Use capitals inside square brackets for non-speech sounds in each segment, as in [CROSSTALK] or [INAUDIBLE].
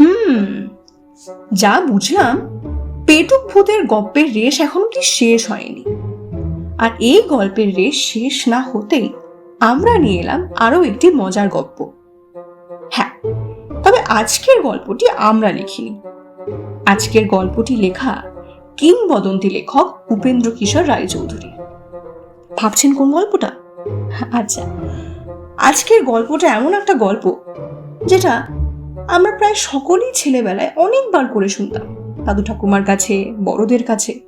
হুম, যা বুঝলাম, পেটুক ভূতের গল্পের রেশ এখনও কি শেষ হয়নি। আর এই গল্পের রেশ শেষ না হতেই আমরা নিয়ে এলাম আরও একটি মজার গল্প হ্যাঁ তবে আজকের গল্পটি আমরা লিখিনি। আজকের গল্পটি লেখা কিংবদন্তি লেখক উপেন্দ্র কিশোর রায়চৌধুরী। ভাবছেন কোন গল্পটা? আচ্ছা আজকের গল্পটা এমন একটা গল্প যেটা আমরা প্রায় সকলেই ছেলেবেলায় অনেকবার করে শুনতাম দাদু ঠাকুমার কাছে, বড়দের কাছে।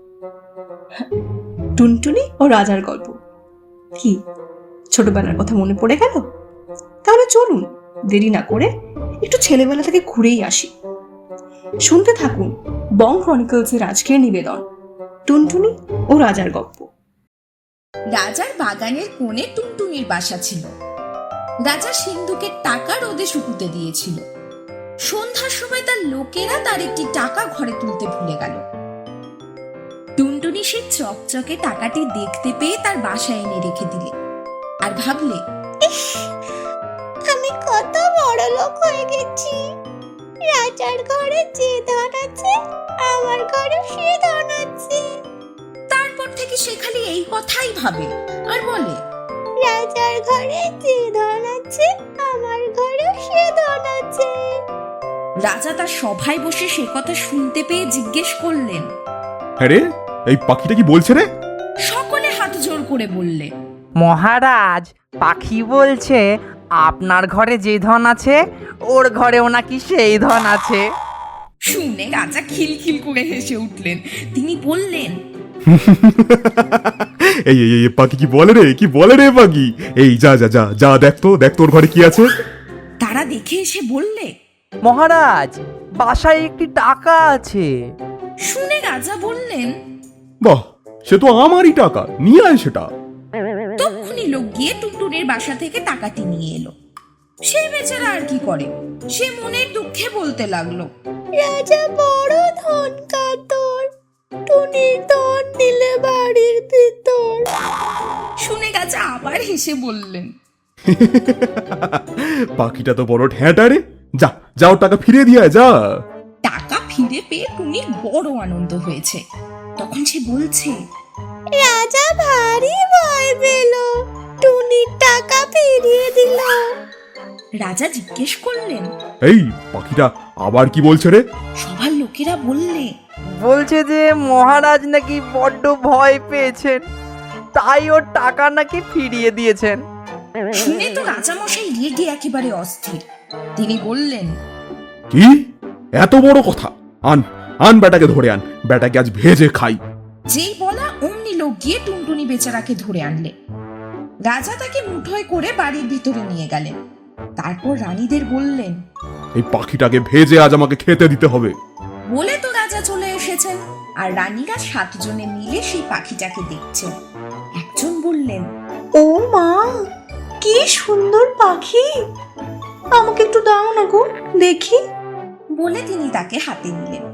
টুনটুনি ও রাজার গল্প। কি? ছোটবেলার কথা মনে পড়ে গেল? তাহলে চলুন, দেরি না করে একটু ছেলেবেলা থেকে ঘুরেই আসি। শুনতে থাকুন বং ক্রনিকলসের আজকের নিবেদন, টুনটুনি ও রাজার গল্প। রাজার বাগানের কোণে টুনটুনির বাসা ছিল। রাজা সিন্ধুকে টাকা রোদে শুকুতে দিয়েছিল। সন্ধ্যার সময় তার লোকেরা তার একটি টাকা ঘরে তুলতে ভুলে গেল। টুনটুনি সে চকচকে টাকাটি দেখতে পেয়ে তার বাসায় এনে রেখে দিলে আর ভাবলে আমি কত বড় লোক হয়ে গেছি। রাজার ঘরে যে ধন আছে, আমার ঘরে সে ধন আছে। তারপর থেকে সে খালি এই কথাই ভাবে আর বলে, রাজার ঘরে যে ধন আছে, আমার ঘরে সে ধন আছে। রাজা তার সভায় বসে সে কথা শুনতে পেয়ে জিজ্ঞেস করলেন হ্যাঁ রে এই পাখিটা কি বলছে রে? সকলে হাত জোর করে বললে মহারাজ পাখি বলছে আপনার ঘরে যে ধন আছে ওর ঘরেও নাকি সেই ধন আছে। শুনে রাজা খিলখিল করে হেসে উঠলেন। তিনি বললেন [LAUGHS] এই এই এই পাখি কি বলে রে? কি বলে রে পাখি? এই যা যা যা যা দেখ তো দেখ তোর ঘরে কি আছে। তারা দেখে এসে বললে মহারাজ বাসায় একটি টাকা আছে। শুনে রাজা বললেন বাহ সে তো আমারই টাকা নিয়ে আয় সেটা। তখনই লোক গিয়ে টুনটুনির বাসা থেকে টাকাটি নিয়ে এলো। সে বেচারা আর কি করে? সে মনের দুঃখে বলতে লাগল রাজা বড় ধন কাতর টুনির ধন নিলে বাড়ির ভিতর। শুনে রাজা আবার হেসে বললেন [LAUGHS] পাখিটা তো বড় ঠ্যাঁটা রে। যা যাও টাকা ফিরিয়ে দিয়ে আয়, যা। টাকা ফিরে পেয়ে টুনির বড় আনন্দ হয়েছে। তখন সে বলছে রাজা ভারী ভয় পেল টুনির টাকা ফিরিয়ে দিল। রাজা জিজ্ঞেস করলেন এই পাখিটা আবার কি বলছে রে? সবার লোকেরা বললে বলছে যে মহারাজ নাকি বড্ড ভয় পেয়েছেন তাই ওর টাকা নাকি ফিরিয়ে দিয়েছেন। শুনে তো রাজামশাই রেগে একেবারে অস্থির। তিনি বললেন কি? এত বড় কথা? আন আন বেটাকে ধরে আন। বেটাকে আজ ভেজে খাই। যেই বলা অমনি লোক গিয়ে টুনটুনি বেচারাকে ধরে আনলে। রাজা তাকে মুঠোয় করে বাড়ির ভিতরে নিয়ে গেলেন। তারপর রানীদের বললেন এই পাখিটাকে ভেজে আজ আমাকে খেতে দিতে হবে। বলে তো রাজা চলে এসেছেন আর রানীরা সাতজনে মিলে সেই পাখিটাকে দেখছেন। একজন বললেন ও মা কি সুন্দর পাখি! আমাকে একটু দাও না গো, দেখি। বলে তিনি তাকে হাতে নিলেন।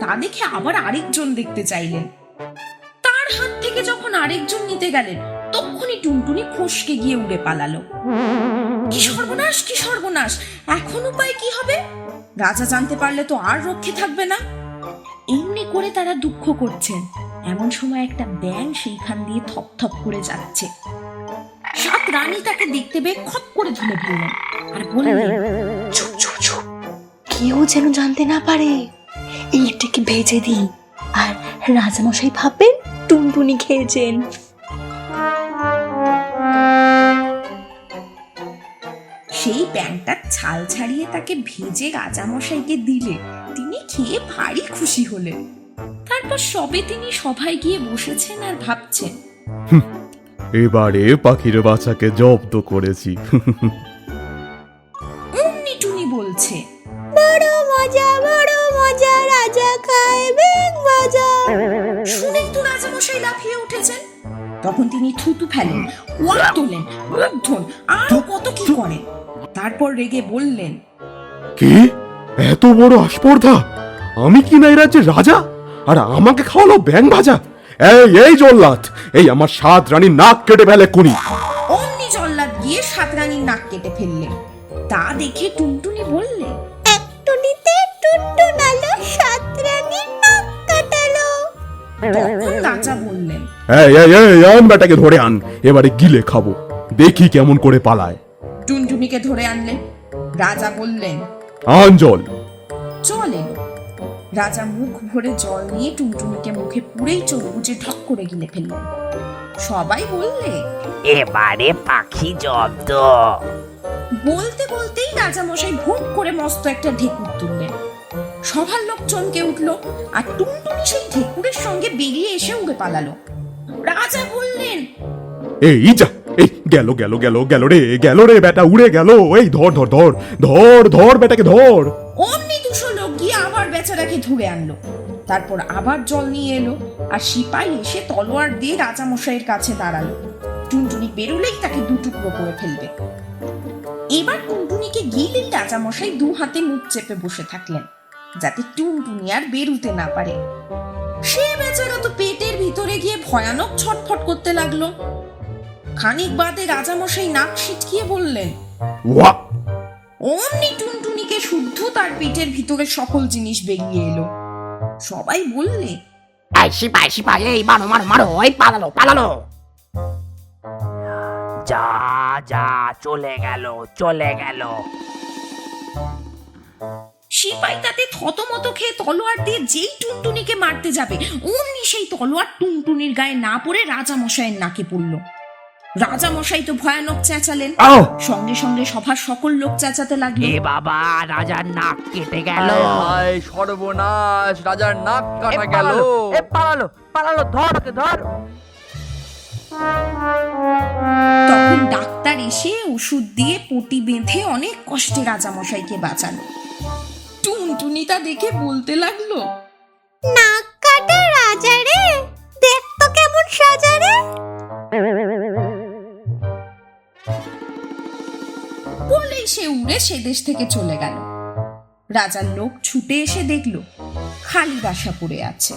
তা দেখে আবার আরেকজন দেখতে চাইলেন। তার হাত থেকে যখন আরেকজন নিতে গেলেন তখনই টুনটুনি ফসকে গিয়ে উড়ে পালালো। কি সর্বনাশ কি সর্বনাশ, এখন উপায় কি হবে? রাজা জানতে পারলে তো আর রক্ষে থাকবে না। এমনি করে তারা দুঃখ করছেন। এমন সময় একটা ব্যাং সেইখান দিয়ে থপ থপ করে যাচ্ছে। সাত রানী তাকে দেখতে পেয়ে খপ করে ধরে ফেললেন আর বললেন চুপ চুপ চুপ। কেউ যেন জানতে না পারে। এইটাকে ভেজে দিই আর রাজামশাই ভাববেন টুনটুনি খেয়েছেন। সেই ব্যাংকটা ছাল ছাড়িয়ে তাকে ভেজে রাজামশাইকে দিলে তিনি খেয়ে ভারী খুশি হলেন। তারপর সবে তিনি সভায় গিয়ে বসেছেন আর ভাবছেন এবারে পাখির বাচ্চাকে জব্দ করেছি। অমনি টুনি বলছে বড় মজা বড় মজা রাজা খায় ব্যাং ভাজা শুনেই তো রাজামশাই লাফিয়ে উঠেছেন। তখন তিনি থুতু ফেলেন ওয়াক তোলেন মুখ ধোন আরও কত কি করেন। তারপর রেগে বললেন কি? এত বড় আস্পর্ধা? আমি কি না এই রাজ্যের রাজা? আর আমাকে খাওয়ালো ব্যাং ভাজা? এই এই জল্লাদ! এই আমার সাত রানীর নাক কেটে ফেলে কুনি অমনি জল্লাদ গিয়ে সাত রানীর নাক কেটে ফেললে। তা দেখে টুনটুনি বললে একটুনিতে টুনটুন আলো সাত রানীর নাক কাটালো। তখন রাজা বললেন এই এই এই আন বেটাকে ধরে আন এবারে গিলে খাব। দেখি কেমন করে পালায়। টুনটুনিকে ধরে আনলে। রাজা বললেন আন জল। চলে। রাজা মুখ ভরে জল নিয়ে টুনটুনিকে মুখে পুরেই চোখ বুঝে ঢক করে গিলে ফেললেন সবাই বললে এবারে পাখি জব্দ। বলতে বলতেই রাজা মশাই ভোগ করে মস্ত একটা ঢেকুর তুললেন। সবার লোক চমকে উঠল আর টুনটুনি সেই ঢেকুরের সঙ্গে বেরিয়ে এসে উড়ে পালালো। রাজা বললেন এই যা এই গেল গেল গেল গেল রে গেল রে বেটা উড়ে গেল। এই ধর ধর ধর ধর ধর বেটাকে ধর। অমনি দুশো বেচারাকে ধরে আনলো। তারপর আবার জল নিয়ে এলো আর সিপাই এসে তলোয়ার দিয়ে রাজামশাইয়ের কাছে দাঁড়াল। টুনটুনি বেরোলেই তাকে দুটুকরো করে ফেলবে। এবার টুনটুনিকে গিলেই রাজামশাই দু হাতে মুখ চেপে বসে থাকলেন, যাতে টুনটুনি আর বেরুতে না পারে। সে বেচারা তো পেটের ভিতরে গিয়ে ভয়ানক ছটফট করতে লাগল। খানিক বাদে রাজামশাই নাক সিটকিয়ে বললেন ওয়া অমনি টুনটুনিকে শুদ্ধ তার পেটের ভিতরে সকল জিনিস বেরিয়ে এলো। সবাই বললে সিপাই সিপাই এই মারো মারো মারো এই পালালো পালালো। যা যা চলে গেল চলে গেল। সিপাই তাতে থতমত খেয়ে তলোয়ার দিয়ে যেই টুনটুনিকে মারতে যাবে অমনি সেই তলোয়ার টুনটুনির গায়ে না পড়ে রাজামশাইয়ের নাকে পড়ল। রাজামশাই তো ভয়ানক চেঁচালেন। সঙ্গে সঙ্গে সভার সকল লোক চেঁচাতে লাগল। এ বাবা রাজার নাক কেটে গেল। হায় সর্বনাশ রাজার নাক কাটা গেল। এ পালালো পালালো ধর ওকে ধর। তখন ডাক্তার এসে ওষুধ দিয়ে পটি বেঁধে অনেক কষ্টে রাজামশাইকে বাঁচালো। টুনটুনি তা দেখে বলতে লাগল নাক কাটা রাজা রে দেখ তো কেমন সাজা রে। বলেই সে উড়ে সে দেশ থেকে চলে গেল। রাজার লোক ছুটে এসে দেখল খালি বাসা পড়ে আছে।